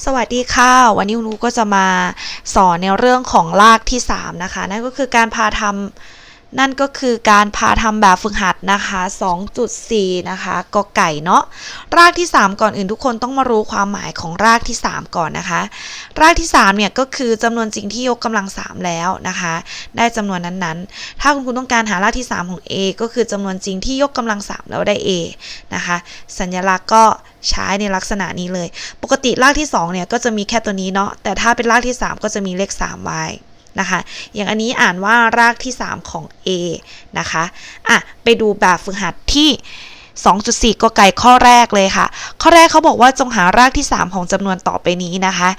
สวัสดีค่ะวันนี้คุณครูก็จะมาสอนในเรื่องของรากที่ 3 นะคะ นั่นก็คือการพาทำ นั่นก็คือการพาทำแบบฝึกหัดนะคะ 2.4 นะคะกอไก่เนาะ รากที่ 3 ก่อนอื่นทุกคนต้องมารู้ความหมายของรากที่ 3 ก่อนนะคะ รากที่3เนี่ยก็คือจำนวนจริงที่ยกกำลัง 3 แล้วนะคะ ได้จำนวนนั้นๆ ถ้าคุณครูต้องการหารากที่ 3 ของ a ก็คือจำนวนจริงที่ยกกำลัง 3 แล้วได้ a นะคะ สัญลักษณ์ก็ใช้ในลักษณะนี้เลย ปกติรากที่2เนี่ยก็จะมีแค่ตัวนี้เนาะ แต่ถ้าเป็นรากที่ 3 ก็จะมีเลข 3 ไว้ นะคะ อย่างอันนี้อ่านว่ารากที่ 3 ของ A นะคะอะไปดูแบบฝึกหัดที่ 2.4 ก็ไก่ข้อแรกเลยค่ะ ข้อแรกเขาบอกว่าจงหารากที่ 3 ของจำนวนต่อไปนี้นะคะ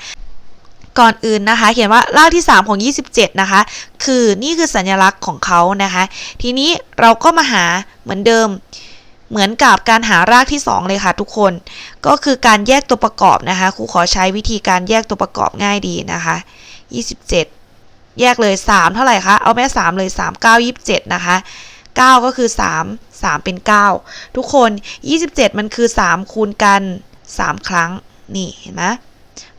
ก่อนอื่นนะคะ เขียนว่ารากที่ 3 ของ 27 นะคะ คือนี่คือสัญลักษณ์ของเขานะคะ ทีนี้เราก็มาหาเหมือนเดิม เหมือนกับการหารากที่ 2 เลยค่ะทุกคน ก็คือการแยกตัวประกอบนะคะครูขอใช้วิธีการแยกตัวประกอบง่ายดีนะคะ 27 แยกเลย 3 เท่าไหร่คะ เอาแม่3เลย 3 9 27 นะคะ 9 ก็คือ 3 3 เป็น 9 ทุกคน 27 มันคือ 3 คูณกัน 3 ครั้ง นี่เห็นไหม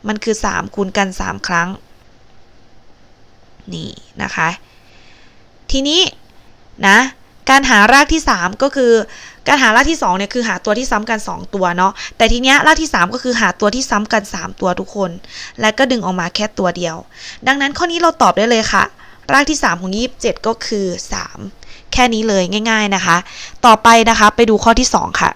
มันคือ 3 คูณกัน 3 ครั้ง นี่นะคะ ทีนี้นะ การหารากที่ 3 ก็คือ การหารากที่2เนี่ยคือหาตัวที่ซ้ำกัน 2 ตัวเนาะแต่ทีเนี้ยรากที่ 3 ก็คือหาตัวที่ซ้ำกัน 3 ตัวทุกคน และก็ดึงออกมาแค่ตัวเดียว ดังนั้นข้อนี้เราตอบได้เลยค่ะ รากที่ 3 ของ 27 ก็คือ 3 แค่นี้เลยง่าย ๆนะคะ ต่อไปนะคะไปดูข้อที่ 2 ค่ะ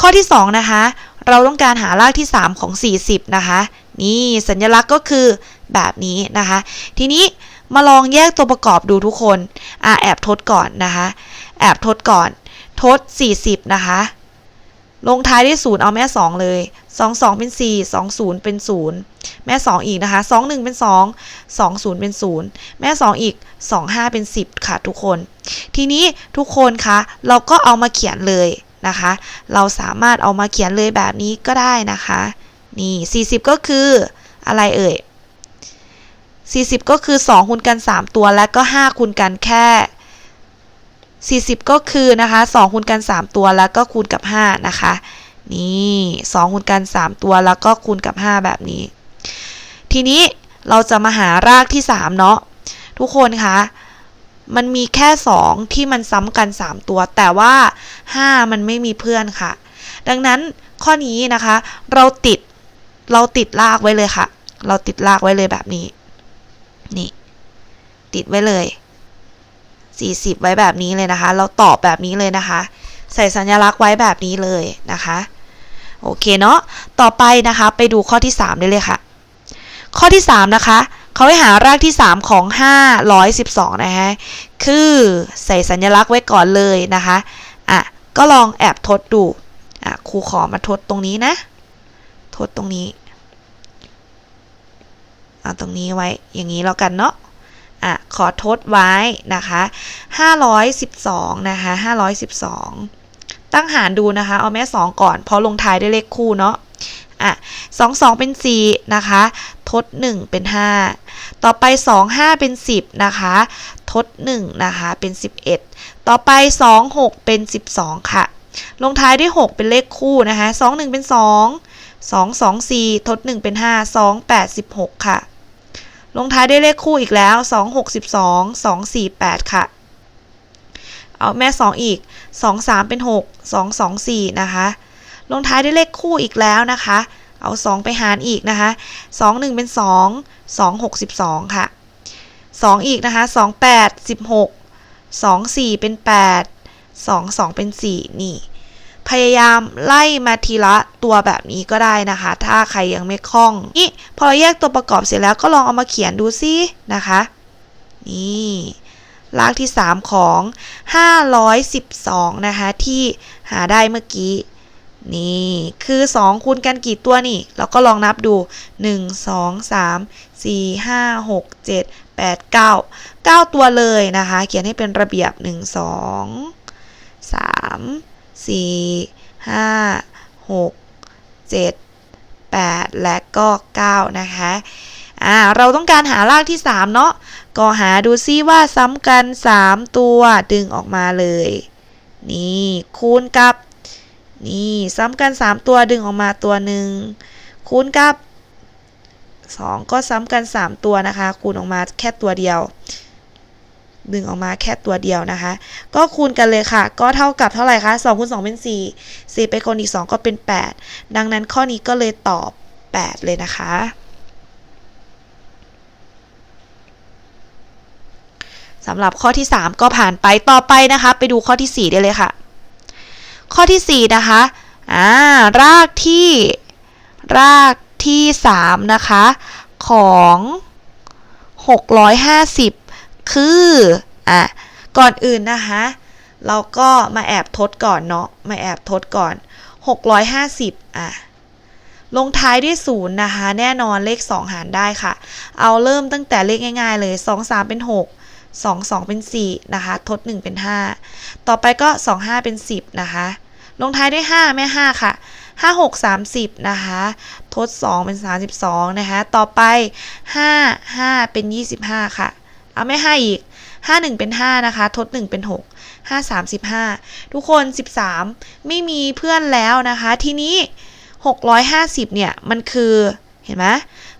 ข้อที่ 2 นะคะ เราต้องการหารากที่ 3 ของ 40 นะคะ นี่สัญลักษณ์ก็คือแบบนี้นะคะ ทีนี้ มาลองแยกตัวประกอบดูทุกคน อ่าแอบทดก่อนนะคะ แอบทดก่อน ทด 40 นะคะ ลงท้ายด้วย0เอาแม่ 2 เลย 2 2 เป็น 4 2 0 เป็น 0 แม่ 2 อีกนะคะ 2 1 เป็น 2 2 0 เป็น 0 แม่ 2 อีก 2 5 เป็น 10 ค่ะทุกคน ทีนี้ทุกคนคะเราก็เอามาเขียนเลยนะคะ เราสามารถเอามาเขียนเลยแบบนี้ก็ได้นะคะ นี่ 40 ก็คืออะไรเอ่ย 40 ก็คือ 2 คูณกัน 3 ตัว แล้วก็ 5 คูณกันแค่ 40 ก็คือนะคะ 2 คูณกัน 3 ตัว แล้วก็คูณกับ 5 นะคะ นี่2คูณกัน 3 ตัว แล้วก็คูณกับ 5 แบบนี้ ทีนี้เราจะมาหารากที่ 3 เนาะ ทุกคนคะมันมีแค่ 2 ที่มันซ้ำกัน 3 ตัว แต่ว่า 5 มันไม่มีเพื่อนค่ะ ดังนั้นข้อนี้นะคะ เราติดเราติดรากไว้เลยค่ะ เราติดรากไว้เลยแบบนี้ นี่ ติดไว้เลย 40 ไว้แบบนี้เลยนะคะ เราตอบแบบนี้เลยนะคะ ใส่สัญลักษณ์ไว้แบบนี้เลยนะคะ โอเคเนาะ ต่อไปนะคะไปดูข้อที่ 3 ได้เลยค่ะ ข้อที่ 3 นะคะเขาให้หารากที่ 3 ของ 512 นะคะ คือใส่สัญลักษณ์ไว้ก่อนเลยนะคะ อะ ก็ลองแอบทดดู อะ ครูขอมาทดตรงนี้นะ ทดตรงนี้ เอาตรงนี้ไว้อย่างนี้แล้วกันเนาะอะขอทดไว้นะคะ512นะคะ512 ตั้งหารดูนะคะ เอาแม่2ก่อนเพราะลงท้ายด้วยเลขคู่เนาะอะ2 2 เป็น4นะคะ ทด 1 เป็น 5 ต่อไป 2 5 เป็น 10 นะคะ ทด 1 นะคะ เป็น 11 ต่อไป 2 6 เป็น 12 ค่ะ ลงท้ายด้วย 6 เป็นเลขคู่นะคะ 2 1 เป็น 2 2 2 4 ทด 1 เป็น 5 2 8 16 ค่ะ ลงท้ายด้วยเลขคู่อีกแล้ว 2 62 2 4 8 ค่ะ เอาแม่ 2 อีก 2 3 เป็น 6 2 2 4 นะคะ ลงท้ายด้วยเลขคู่อีกแล้วนะคะ เอา 2 ไปหารอีกนะคะ 2 1 เป็น 2 2 62 ค่ะ 2 อีกนะคะ 2 8 16 2 4 เป็น 8 2 2 เป็น 4 นี่ พยายามไล่มาทีละตัวแบบนี้ก็ได้นะคะ ถ้าใครยังไม่คล่องนี่พอเราแยกตัวประกอบเสร็จแล้วก็ลองเอามาเขียนดูซินะคะนี่รากที่ 3 ของ 512 นะคะ ที่หาได้เมื่อกี้ นี่คือ 2 คูณกันกี่ตัวนี่ เราก็ลองนับดู 1 2 3 4 5 6 7 8 9 9 ตัวเลยนะคะ เขียนให้เป็นระเบียบ 1 2 3 4 5 6 7 8และก็9นะคะอ่าเราต้องการหารากที่3เนาะก็หาดูซิว่าซ้ำกัน3ตัวดึงออกมาเลย นี่คูณกับ นี่ซ้ำกัน3ตัวดึงออกมาตัวหนึ่งคูคูณกับ 2 ก็ซ้ำกัน 3 ตัวนะคะ คูณออกมาแค่ตัวเดียว ดึงออกมาแค่ตัวเดียวนะคะ ก็คูณกันเลยค่ะ ก็เท่ากับเท่าไหร่คะ2คูณ2เป็น 4 4 ไปคนอีก 2 ก็เป็น 8 ดังนั้นข้อนี้ก็เลยตอบ 8 เลยนะคะ สำหรับข้อที่ 3 ก็ผ่านไปต่อไปนะคะ ไปดูข้อที่ 4 ได้เลยค่ะ ข้อที่ 4 นะคะอ่ารากที่ รากที่ 3 นะคะ ของ 650 คืออะก่อนอื่นนะคะ เราก็มาแอบทดก่อนเนาะมาแอบทดก่อน 650อะลงท้ายด้วยศูนย์นะคะ แน่นอนเลข 2 หารได้ค่ะ เอาเริ่มตั้งแต่เลขง่ายๆ เลย 2 3 เป็น 6 2 2 เป็น 4 นะคะ ทด 1 เป็น 5 ต่อไปก็ 2 5 เป็น 10 นะคะ ลงท้ายด้วย 5 แม่ 5 ค่ะ 5 6 30 นะคะ ทด 2 เป็น 32 นะคะ ต่อไป 5 5 เป็น 25 ค่ะ เอาไม่5อีก 5 1 เป็น 5 นะคะ ทด 1 เป็น 6 5 35 ทุกคน 13 ไม่มีเพื่อนแล้วนะคะ ทีนี้ 650 เนี่ย มันคือเห็นไหม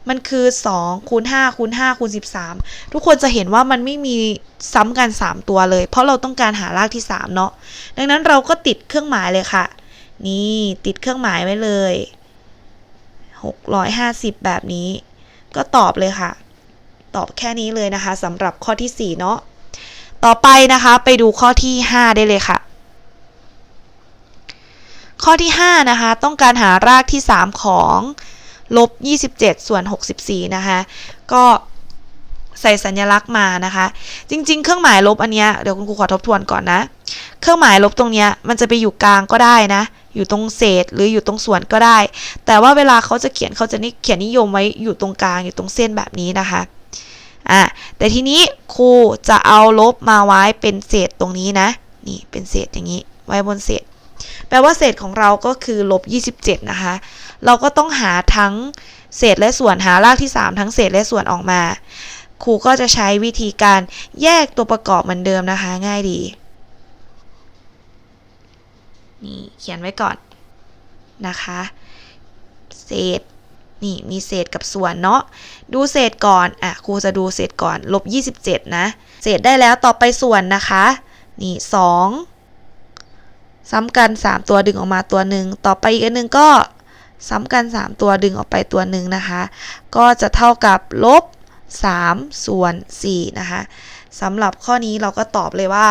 มันคือ2คูณ5คูณ5คูณ13 ทุกคนจะเห็นว่ามันไม่มีซ้ำกัน 3 ตัวเลย เพราะเราต้องการหารากที่ 3 เนาะดังนั้นเราก็ติดเครื่องหมายเลยค่ะ นี่ติดเครื่องหมายไว้เลย 650 แบบนี้ ก็ตอบเลยค่ะ ตอบแค่นี้เลยนะคะสำหรับข้อที่ 4 เนาะต่อไปนะคะไปดูข้อที่ 5 ได้เลยค่ะ ข้อที่ 5 นะคะ ต้องการหารากที่ 3 ของลบ 27 ส่วน 64 นะคะ ก็ใส่สัญลักษณ์มานะคะ จริง ๆ เครื่องหมายลบอันเนี้ยเดี๋ยวคุณครูขอทบทวนก่อนนะ เครื่องหมายลบตรงเนี้ยมันจะไปอยู่กลางก็ได้นะ อยู่ตรงเศษหรืออยู่ตรงส่วนก็ได้ แต่ว่าเวลาเขาจะเขียนเขาจะนิเขียนนิยมไว้อยู่ตรงกลางอยู่ตรงเส้นแบบนี้นะคะ อะแต่ทีนี้ครูจะเอาลบมาไว้เป็นเศษตรงนี้นะ นี่เป็นเศษอย่างนี้ ไว้บนเศษ แปลว่าเศษของเราก็คือลบ27 นะคะ เราก็ต้องหาทั้งเศษและส่วนหารากที่ 3 ทั้งเศษและส่วนออกมา ครูก็จะใช้วิธีการแยกตัวประกอบเหมือนเดิมนะคะ ง่ายดี นี่เขียนไว้ก่อนนะคะ เศษ นี่มีเศษกับส่วนเนาะ ดูเศษก่อน อะครูจะดูเศษก่อน ลบ 27 นะ เศษได้แล้วต่อไปส่วนนะคะ นี่ 2 ซ้ำกัน 3 ตัวดึงออกมาตัวหนึ่ง ต่อไปอีกอันหนึ่งก็ซ้ำกัน 3 ตัวดึงออกไปตัวหนึ่งนะคะ ก็จะเท่ากับลบ 3 ส่วน 4 นะคะสำหรับข้อนี้เราก็ตอบเลยว่า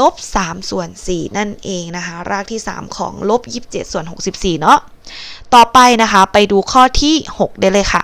ลบ3ส่วน4นั่นเองนะคะ รากที่ 3 ของลบ27ส่วน64 เนาะต่อไปนะคะ ไปดูข้อที่ 6 ได้เลยค่ะ